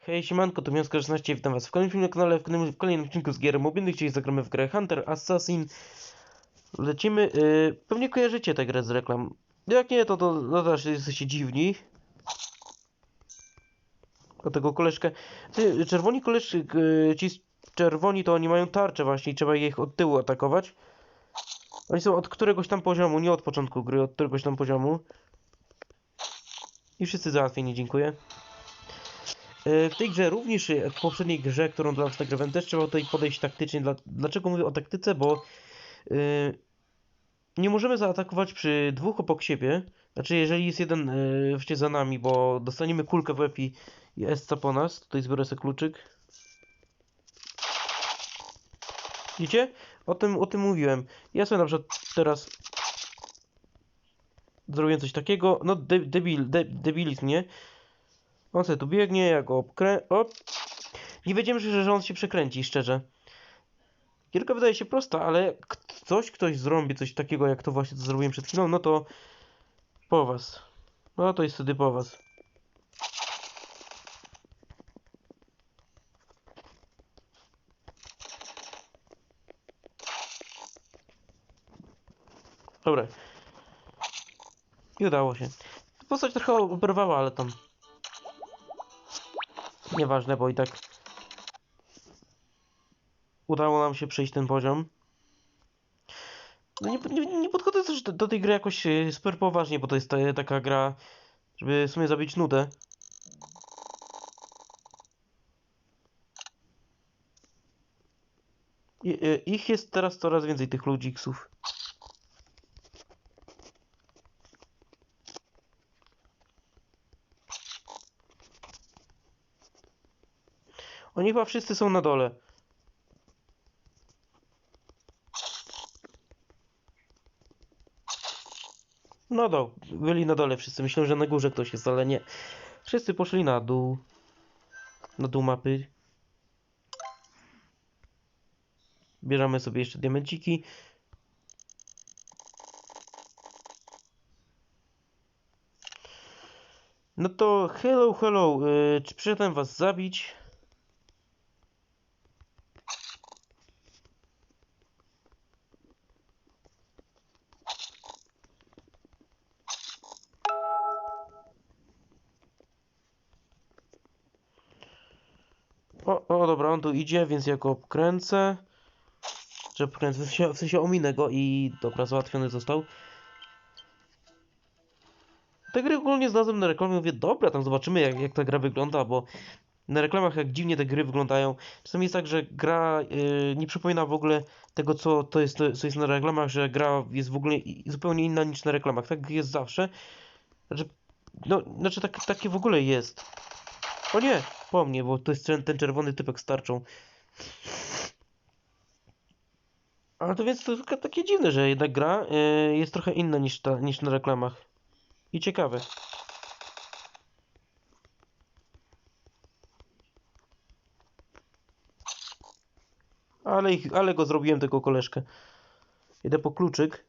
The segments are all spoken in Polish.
Hej, siemanko, to Miasto 16, witam was w kolejnym filmie na kanale, w kolejnym, w kolejnym odcinku z gier mobilnych, dzisiaj zagramy w grę Hunter Assassin. Lecimy, yy, pewnie kojarzycie tę grę z reklam. Jak nie, to, to no też jesteście dziwni. O tego koleżkę. Ty, czerwoni koleżki, yy, ci czerwoni to oni mają tarczę właśnie i trzeba ich od tyłu atakować. Oni są od któregoś tam poziomu, nie od początku gry, od któregoś tam poziomu. I wszyscy załatwieni, dziękuję. E, W tej grze również jak w poprzedniej grze, którą dla was nagrywałem, też trzeba tutaj podejść taktycznie. Dla, dlaczego mówię o taktyce? Bo yy, nie możemy zaatakować przy dwóch obok siebie. Znaczy, jeżeli jest jeden yy, za nami, bo dostaniemy kulkę w łeb i, SC po nas. Tutaj zbiorę sobie kluczyk. Widzicie? O tym, o tym mówiłem. Ja sobie na przykład teraz zrobię coś takiego. No, de, debil, de, debilizm, nie? On sobie tu biegnie, ja go obkrę... Op. Nie wiedziałem, że, on się przekręci, szczerze. Gierka wydaje się prosta, ale coś ktoś zrobi coś takiego, jak to właśnie to zrobiłem przed chwilą, no to po was. No to jest wtedy po was. Dobra. I udało się. Postać trochę oberwała, ale tam Nieważne, bo i tak udało nam się przejść ten poziom. No nie, nie, nie podchodzę też do, tej gry jakoś e, super poważnie, bo to jest ta, taka gra, żeby w sumie zabić nudę. E, ich jest teraz coraz więcej, tych ludziksów. Oni chyba wszyscy są na dole. No do, byli na dole wszyscy. Myślę, że na górze ktoś jest, ale nie. Wszyscy poszli na dół. Na dół mapy. Bierzemy sobie jeszcze diamenciki. No to hello, hello. Yy, czy przyszedłem was zabić? O, o, dobra, on tu idzie, więc ja go obkręcę. Że obkręcę, w sensie, w sensie ominę go i dobra, załatwiony został. Te gry ogólnie znalazłem na reklamie, mówię, dobra, tam zobaczymy jak, jak ta gra wygląda, bo na reklamach jak dziwnie te gry wyglądają. Czasami jest tak, że gra yy, nie przypomina w ogóle tego, co to jest, co jest na reklamach, że gra jest w ogóle zupełnie inna niż na reklamach. Tak jest zawsze. Znaczy, no, znaczy tak, takie w ogóle jest. O nie, po mnie, bo to jest ten, ten czerwony typek z tarczą. Ale to więc to takie dziwne, że jednak gra yy, jest trochę inna niż, ta, niż na reklamach. I ciekawe. Ale, ich, ale go zrobiłem, tego koleżkę. Idę po kluczyk.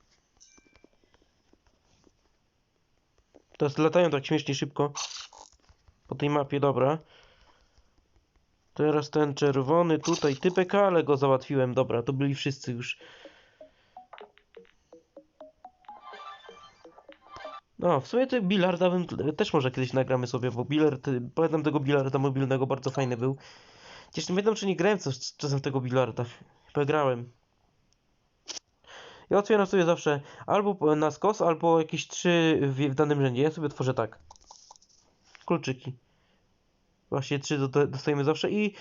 Teraz latają tak śmiesznie szybko. Po tej mapie, dobra. Teraz ten czerwony tutaj typek, ale go załatwiłem. Dobra, to byli wszyscy już. No, w sumie te bilarda bym też może kiedyś nagramy sobie, bo bilard, pamiętam tego bilarda mobilnego, bardzo fajny był. Chociaż nie pamiętam, czy nie grałem coś, czasem tego bilarda. Chyba grałem. Ja otwieram sobie zawsze albo na skos, albo jakieś trzy w, w danym rzędzie. Ja sobie tworzę tak. Kluczyki. Właśnie trzy do- dostajemy zawsze i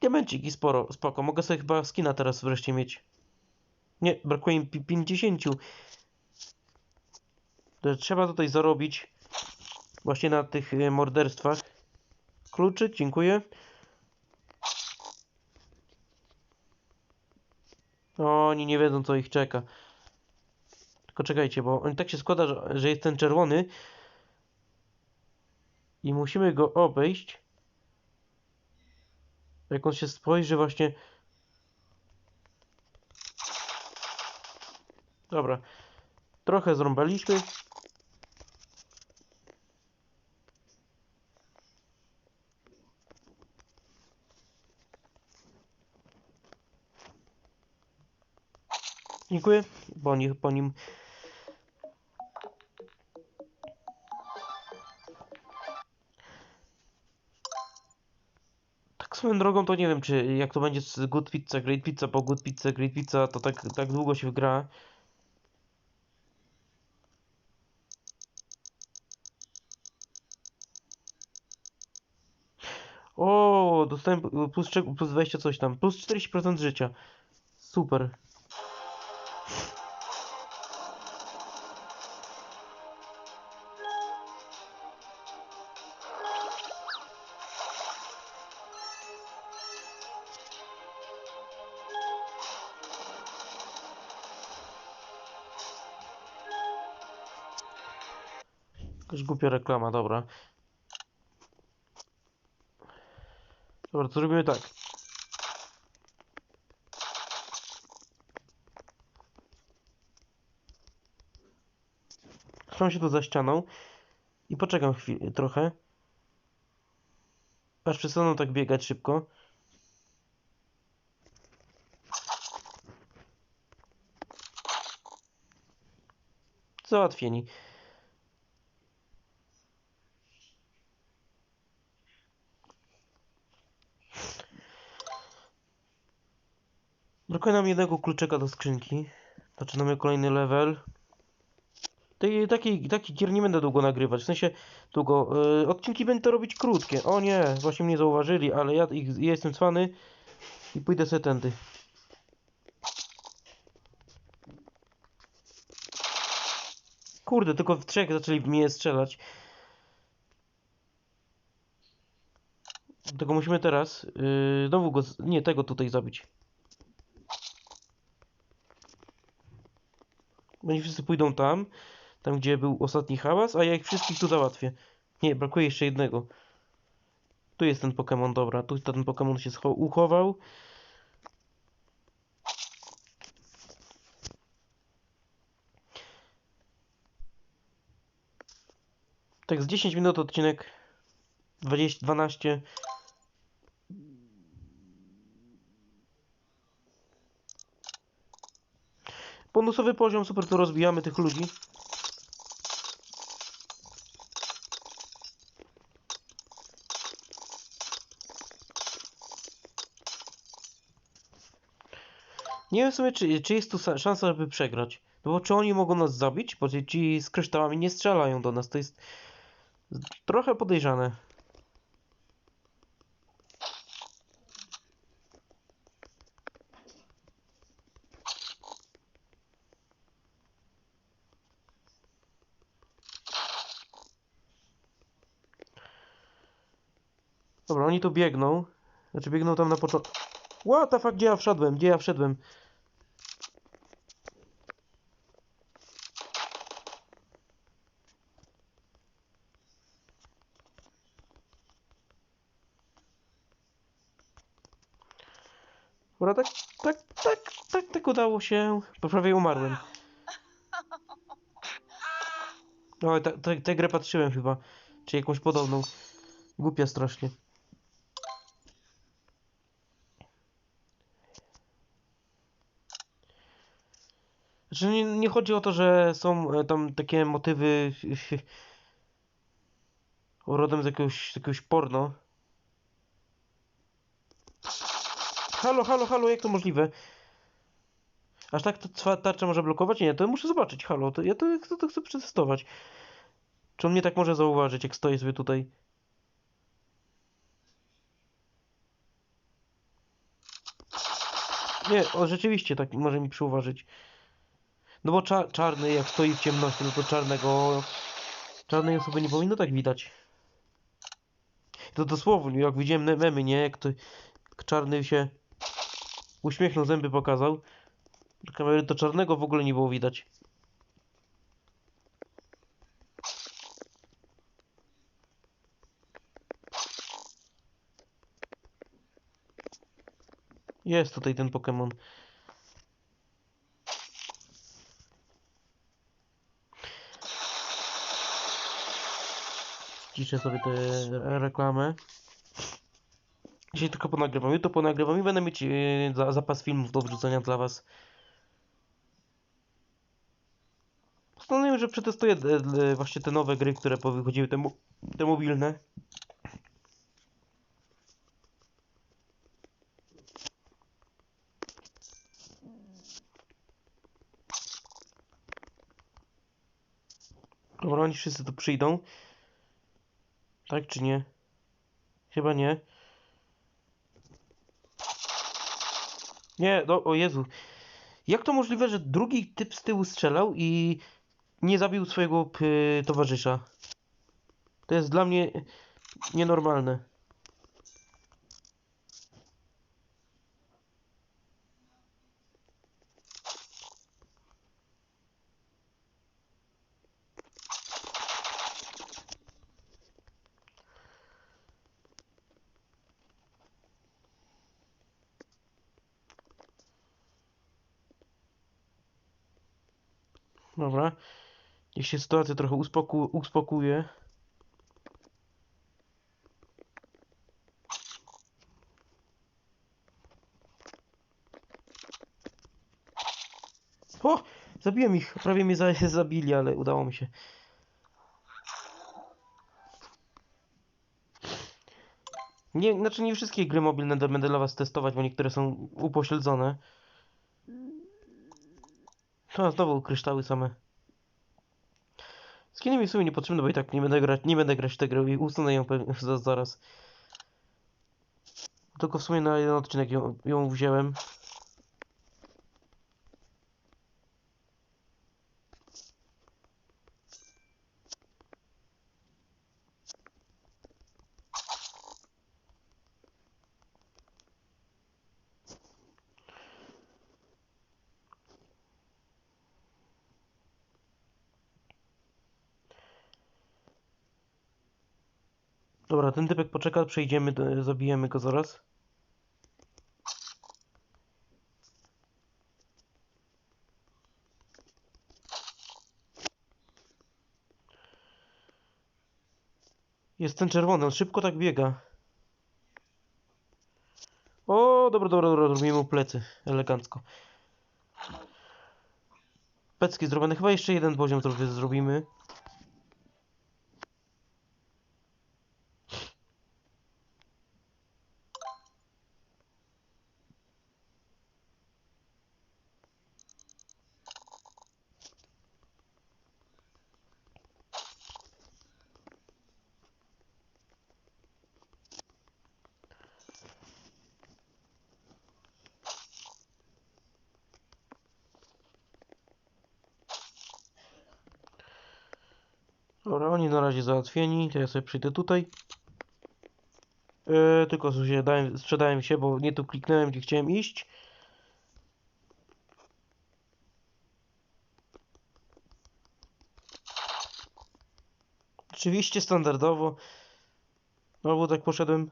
diamenciki sporo, spoko. Mogę sobie chyba skina teraz wreszcie mieć. Nie, brakuje mi pi- 50. To Trzeba tutaj zarobić właśnie na tych e, morderstwach. Kluczyk, dziękuję. O, oni nie wiedzą co ich czeka. Tylko czekajcie, bo on tak się składa, że, że jest ten czerwony i musimy go obejść. Jak on się spojrzy właśnie... Dobra. Trochę zrąbaliśmy. Dziękuję, bo nie, po nim Tak swoją drogą to nie wiem, czy jak to będzie z Good Pizza, Great Pizza po Good Pizza, Great Pizza, to tak, tak długo się gra. O, dostałem plus, plus 20 coś tam, plus 40% życia. Super. Jakaś głupia reklama, dobra. Dobra, to zrobimy tak. Schowam się tu za ścianą i poczekam chwilę, trochę. Aż przestaną tak biegać szybko. Załatwieni. Brakuje nam jednego kluczyka do skrzynki. Zaczynamy kolejny level. Tej, taki, taki gier nie będę długo nagrywać, w sensie długo. Yy, odcinki będę robić krótkie. O nie, właśnie mnie zauważyli, ale ja, ich, ja jestem cwany i pójdę sobie tędy. Kurde, tylko w trzech zaczęli mnie strzelać. Tego musimy teraz. Yy, znowu go. Nie, tego tutaj zabić. Oni wszyscy pójdą tam, tam gdzie był ostatni hałas, a ja ich wszystkich tu załatwię. Nie, brakuje jeszcze jednego. Tu jest ten Pokémon, dobra, tu ten Pokémon się uchował. Tak, z 10 minut odcinek 20, 12. Bonusowy poziom, super, tu rozbijamy tych ludzi. Nie wiem w sumie, czy, czy jest tu sa- szansa, żeby przegrać. No bo czy oni mogą nas zabić? Bo ci z kryształami nie strzelają do nas. To jest trochę podejrzane. Dobra, oni tu biegną. Znaczy biegną tam na początku. What the fuck, gdzie ja wszedłem? Gdzie ja wszedłem? Dobra, tak, tak, tak, tak, tak udało się. Bo prawie umarłem. O, te, te, tę grę patrzyłem chyba. Czy jakąś podobną. Głupia strasznie. Znaczy nie, nie chodzi o to, że są e, tam takie motywy rodem z jakiegoś, z jakiegoś porno. Halo, halo, halo, jak to możliwe? Aż tak to tarcza może blokować? Nie, to muszę zobaczyć, halo, to ja to, to, to chcę przetestować. Czy on mnie tak może zauważyć, jak stoję sobie tutaj? Nie, o rzeczywiście tak może mi przyuważyć. No bo cza czarny jak stoi w ciemności, no to czarnego... Czarnej osoby nie powinno tak widać. To dosłownie, jak widziałem me- memy, nie? Jak to czarny się uśmiechnął, zęby pokazał. Do kamery to czarnego w ogóle nie było widać. Jest tutaj ten Pokémon. Ciszę sobie tę re- reklamę. Dzisiaj tylko ponagrywam, jutro ponagrywam i będę mieć e, za, zapas filmów do wrzucenia dla was. Postanowiłem, że przetestuję e, e, właśnie te nowe gry, które powychodziły, te, mo te mobilne. Dobra, oni wszyscy tu przyjdą. Tak czy nie? Chyba nie. Nie, no, o Jezu. Jak to możliwe, że drugi typ z tyłu strzelał i nie zabił swojego towarzysza? To jest dla mnie nienormalne. Dobra. Niech się sytuacja trochę uspoku uspokuje. O! Zabiłem ich. Prawie mnie za zabili, ale udało mi się. Nie, znaczy nie wszystkie gry mobilne będę dla was testować, bo niektóre są upośledzone. To znowu kryształy same. Skiny mi w sumie niepotrzebne, bo i tak nie będę grać, nie będę grać w tę grę i usunę ją pewnie za- zaraz. Tylko w sumie na jeden odcinek ją, ją wziąłem. Dobra, ten typek poczeka, przejdziemy, do, zabijemy go zaraz. Jest ten czerwony, on szybko tak biega. O, dobra, dobra, dobra, zrobimy mu plecy, elegancko. Pecki zrobione, chyba jeszcze jeden poziom zrobi- zrobimy. Dobra, oni na razie załatwieni, to ja sobie przyjdę tutaj. Yy, tylko się dałem, sprzedałem się, bo nie tu kliknąłem, gdzie chciałem iść. Oczywiście standardowo. Znowu tak poszedłem.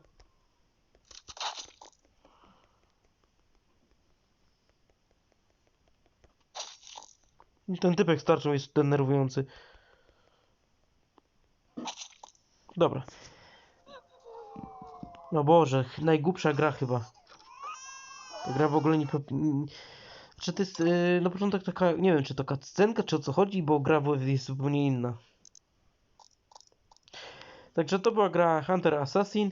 Ten typek starczą jest denerwujący. Dobra. No Boże, najgłupsza gra chyba. Ta gra w ogóle nie... Czy to jest yy, na początek taka, nie wiem czy to scenka, czy o co chodzi, bo gra jest zupełnie inna. Także to była gra Hunter Assassin.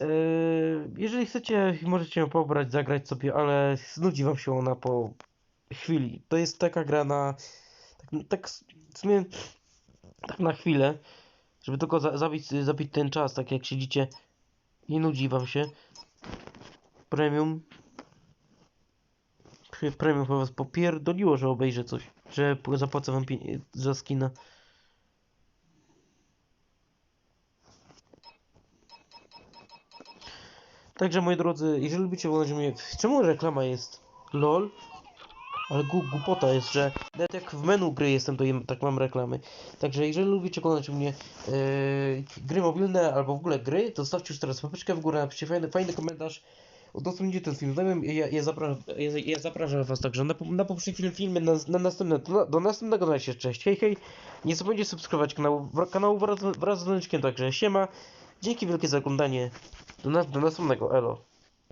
Yy, jeżeli chcecie, możecie ją pobrać, zagrać sobie, ale znudzi wam się ona po chwili. To jest taka gra na... Tak, tak w sumie... Tak na chwilę. Żeby tylko za, zabić, zabić ten czas, tak jak siedzicie. Nie nudzi wam się. Premium. Pr- Premium po was popierdoliło, że obejrzę coś. Że zapłacę wam za skina. Także moi drodzy, jeżeli lubicie oglądać mnie... Czemu reklama jest? LOL? Ale głupota jest, że nawet jak w menu gry jestem, to tak mam reklamy. Także jeżeli lubicie oglądać u mnie yy, gry mobilne albo w ogóle gry, to zostawcie już teraz łapeczkę w górę, napiszcie fajny, fajny komentarz. Udostępnijcie ten film znajomym. Ja, ja, zapraszam, ja, ja zapraszam was także na, na poprzedni film, filmy, na, na następne. Do, do następnego na razie, cześć, hej hej. Nie zapomnijcie subskrybować kanału, kanału wraz, wraz z dzwoneczkiem, także siema. Dzięki wielkie za oglądanie. Do, do następnego, elo.